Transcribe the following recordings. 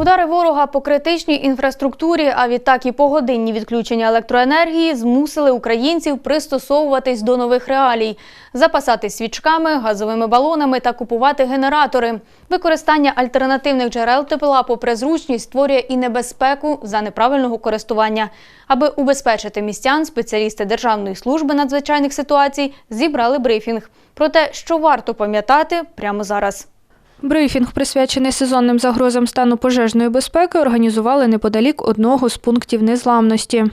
Удари ворога по критичній інфраструктурі, а відтак і погодинні відключення електроенергії змусили українців пристосовуватись до нових реалій, запасатись свічками, газовими балонами та купувати генератори. Використання альтернативних джерел тепла, попри зручність, створює і небезпеку за неправильного користування. Аби убезпечити містян, спеціалісти Державної служби надзвичайних ситуацій зібрали брифінг про те, що варто пам'ятати прямо зараз. Брифінг, присвячений сезонним загрозам стану пожежної безпеки, організували неподалік одного з пунктів незламності.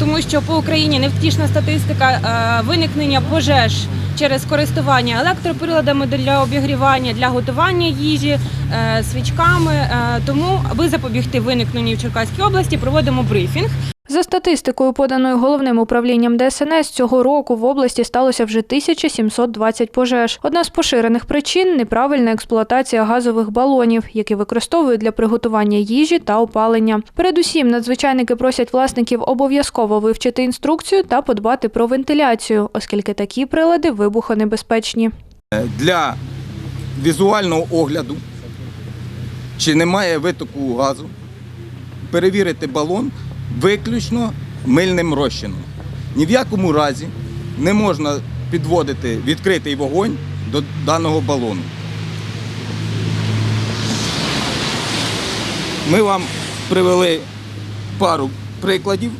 тому що по Україні невтішна статистика е, виникнення пожеж через користування електроприладами для обігрівання, для готування їжі, е, свічками. Е, Тому, аби запобігти виникненню в Черкаській області, проводимо брифінг. За статистикою, поданою головним управлінням ДСНС, цього року в області сталося вже 1720 пожеж. Одна з поширених причин неправильна експлуатація газових балонів, які використовують для приготування їжі та опалення. Передусім, надзвичайники просять власників обов'язково вивчити інструкцію та подбати про вентиляцію, оскільки такі прилади вибухонебезпечні. для візуального огляду, чи немає витоку газу, перевірити балон виключно мильним розчином. Ні в якому разі не можна підводити відкритий вогонь до даного балону. Ми вам привели пару прикладів.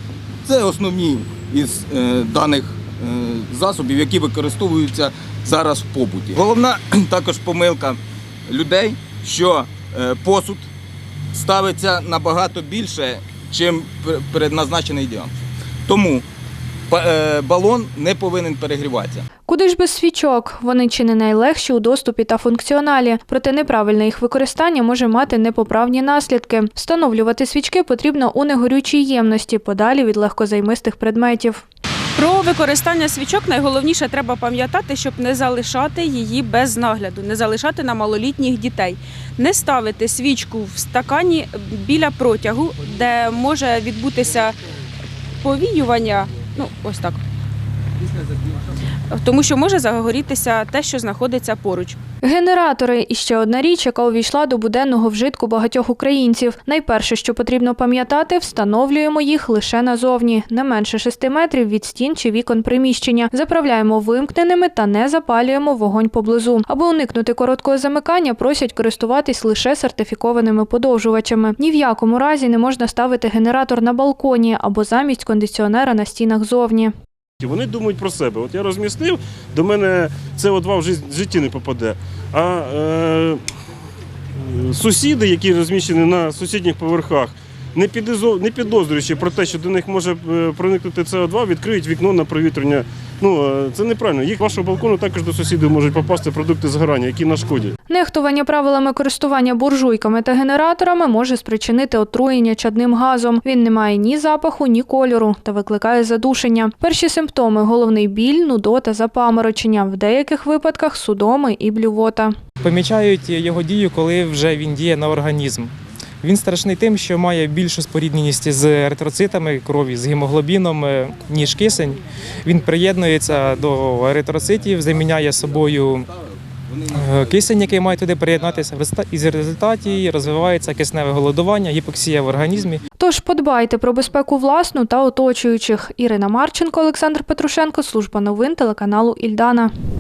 Це основні із е, даних е, засобів, які використовуються зараз в побуті. Головна також помилка людей, що е, посуд ставиться набагато більше, чим предназначений діаметр. Тому е, балон не повинен перегріватися. Куди ж без свічок? Вони чи не найлегші у доступі та функціоналі, проте неправильне їх використання може мати непоправні наслідки. Встановлювати свічки потрібно у негорючій ємності, подалі від легкозаймистих предметів. Про використання свічок найголовніше треба пам'ятати, щоб не залишати її без нагляду, не залишати на малолітніх дітей, не ставити свічку в стакані біля протягу, де може відбутися повіювання. Ну, ось так. Тому що може загорітися те, що знаходиться поруч. Генератори і ще одна річ, яка увійшла до буденного вжитку багатьох українців. Найперше, що потрібно пам'ятати, встановлюємо їх лише назовні, не менше 6 метрів від стін чи вікон приміщення. Заправляємо вимкненими та не запалюємо вогонь поблизу. Аби уникнути короткого замикання, просять користуватись лише сертифікованими подовжувачами. Ні в якому разі не можна ставити генератор на балконі або замість кондиціонера на стінах зовні. Вони думають про себе. От я розмістив, до мене СО2 в житті не попаде. А е, сусіди, які розміщені на сусідніх поверхах, не, підозрюючи про те, що до них може е, проникнути СО2, відкриють вікно на провітрення. Ну е, це неправильно. Їх вашого балкону також до сусідів можуть попасти продукти згорання, які нашкодять. Нехтування правилами користування буржуйками та генераторами може спричинити отруєння чадним газом. Він не має ні запаху, ні кольору та викликає задушення. Перші симптоми головний біль, нудота, запаморочення, в деяких випадках судоми і блювота. помічають його дію, коли вже він діє на організм. Він страшний тим, що має більшу спорідненість з еритроцитами крові, з гемоглобіном, е, ніж кисень. Він приєднується до еритроцитів, заміняє собою е, кисень, який має туди приєднатися. І в результаті розвивається кисневе голодування, гіпоксія в організмі. Тож подбайте про безпеку власну та оточуючих. Ірина Марченко, Олександр Петрушенко, служба новин телеканалу Ільдана.